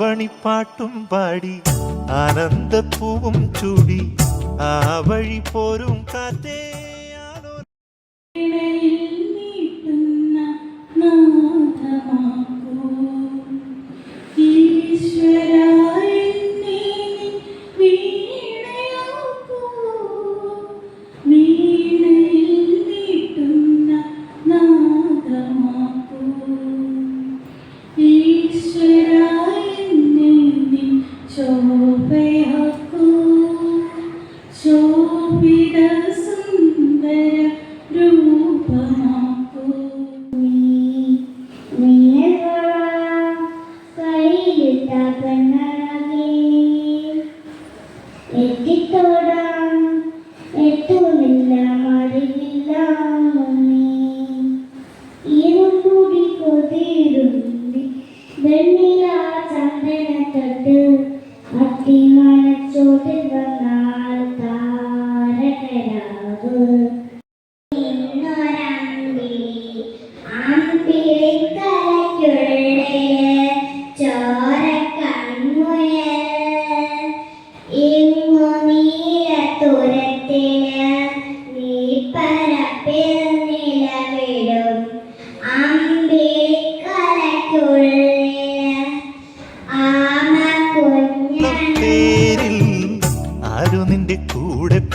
ആവണിപ്പാട്ടും പാടി ആനന്ദപ്പൂവും ചൂടി ആ വഴി പോരും കാറ്റേ ആലോ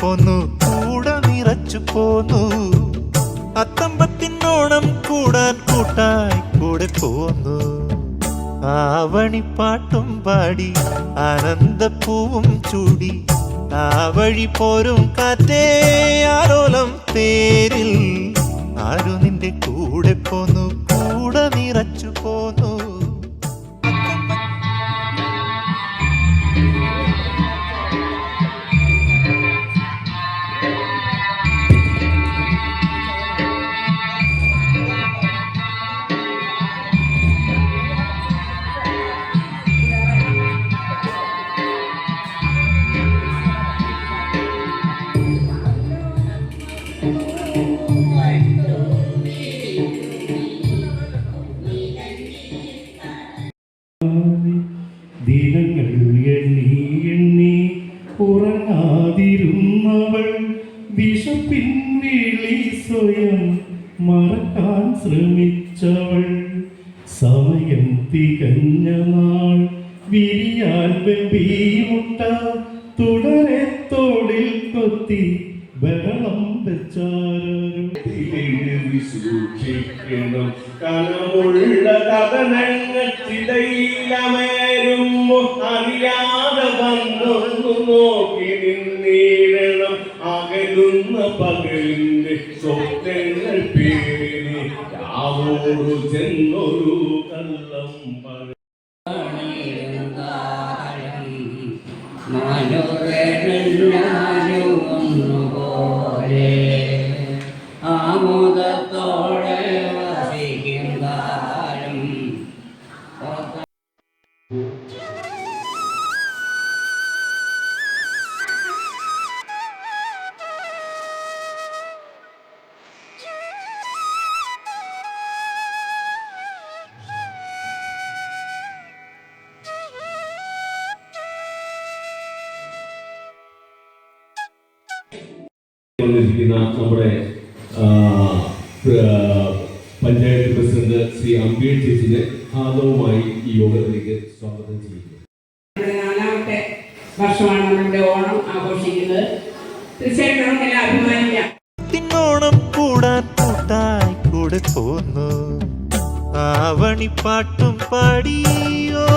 പോന്നു കൂട നിറച്ചു പോന്നു. അത്തമ്പത്തിനോണം കൂടാൻ കൂട്ടായി കൂടെ പോന്നു. ആവണിപ്പാട്ടും പാടി ആനന്ദപ്പൂവും ചൂടി. ആ വഴി പോരും കാറ്റേ ആരോലം പേരിൽ ആരു നിന്റെ കൂടെ പോന്നു കൂടെ നിറച്ചു പോന്നു. സ്വയം മറക്കാൻ ശ്രമിച്ചവൾ. സമയം തികഞ്ഞ നാൾ വിരിയാൻ വെമ്പിമുട്ട തുടരെ തോടിൽ കൊത്തി ബഹളം അറിയാതെ വന്നൊന്നു നോക്കി നിന്നീടണം സ്വപ്നങ്ങൾ പേരിന് രാവോടു ചെന്നൊരു കള്ളം പറ പോലെ ആമോദത്തോടെ വന്നിരിക്കുന്ന നമ്മുടെ പഞ്ചായത്ത് പ്രസിഡന്റ് ശ്രീ അംബേ ചേച്ചിനെ ഹാർദവുമായി ഈ യോഗത്തിലേക്ക് സ്വാഗതം ചെയ്യുന്നു. നാലാമത്തെ വർഷമാണ് നമ്മുടെ ഓണം ആഘോഷിക്കുന്നത്. തീർച്ചയായിട്ടും എല്ലാം അഭിമാനിക്കാം തിന്നോണം കൂടാൻ കൂട്ടായി കൂടെ പോന്നു. ആവണിപ്പാട്ടും പാടിയോ?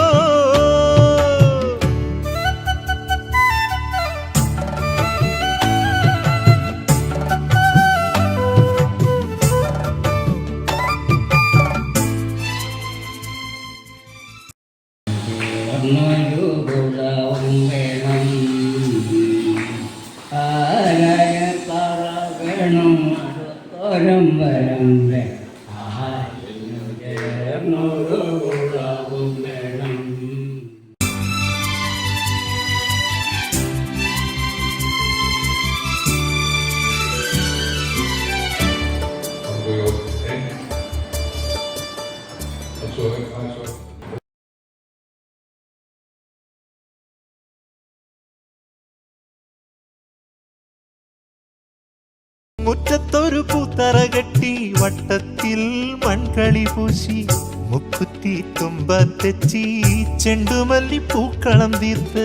മുറ്റത്തൊരു പൂത്തറ കെട്ടി വട്ടത്തിൽ മൺകളി പൂശി. മുക്കുത്തി തുമ്പത്തെച്ചി ചെണ്ടുമല്ലി പൂക്കളം തീർത്ത്.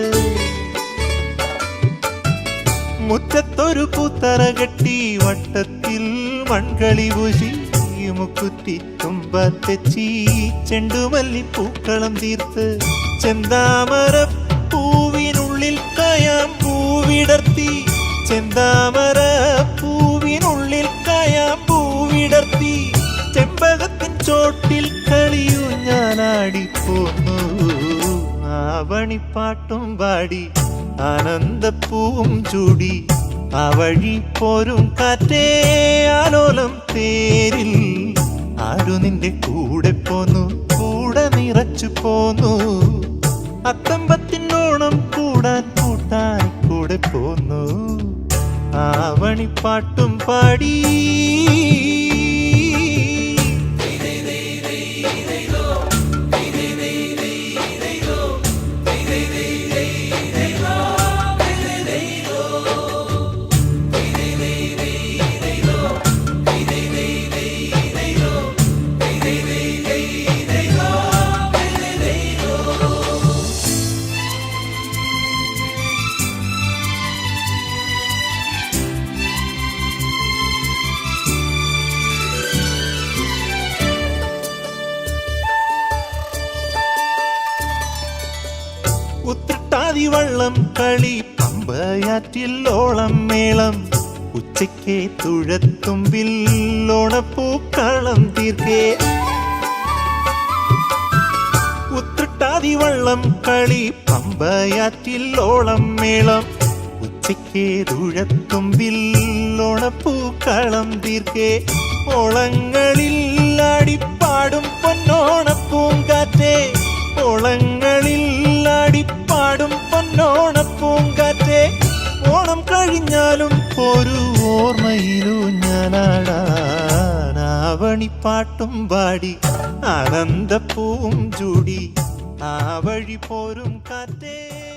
മുറ്റത്തൊരു പൂത്തറ കെട്ടി വട്ടത്തിൽ മൺകളി പൂശി. മുക്കുത്തി തുമ്പത്തെച്ചി ചെണ്ടുമല്ലി പൂക്കളം തീർത്ത്. ചെന്താമര പൂവിനുള്ളിൽ കയാം പൂവിടർത്തി. ചെന്താമര ആവണിപ്പാട്ടും പാടി ആനന്ദപ്പൂവും ചൂടി ആ വഴി പോരും കാറ്റേ ആലോലം തേരിൽ. ആരു നിന്റെ കൂടെ പോന്നു കൂടെ നിറച്ചു പോന്നു? അത്തമ്പത്തിനോണം കൂടാൻ കൂട്ടാൻ കൂടെ പോന്നു. ആവണിപ്പാട്ടും പാടി. ഉത്രട്ടാതി കളി പമ്പയാറ്റിൽ ഓളം മേളം. ഉച്ചയ്ക്ക് തുഴത്തുമ്പിൽ ഓണപ്പൂക്കളം തീർക്കേ. ഉത്രട്ടാതിവള്ളം കളി പമ്പയാറ്റിൽ ഓളം മേളം. ഉച്ചയ്ക്ക് തുഴത്തുമ്പിൽ ഓണപ്പൂക്കളം തീർക്കേ. ഓളങ്ങളിൽ ആടിപ്പാടും പൊന്നോണപ്പൂങ്കാറ്റേ. ഓളങ്ങളിൽ ആടിപ്പാടും പൊന്നോണപ്പൂങ്കാറ്റേ. ഓണം കഴിഞ്ഞാലും ഒരു ഓർമ്മയിലൂ ഞാനാടാൻ ആവണിപ്പാട്ടും പാടി. ആനന്ദപ്പൂവും ചൂടി ആ വഴി പോരും കാറ്റേ.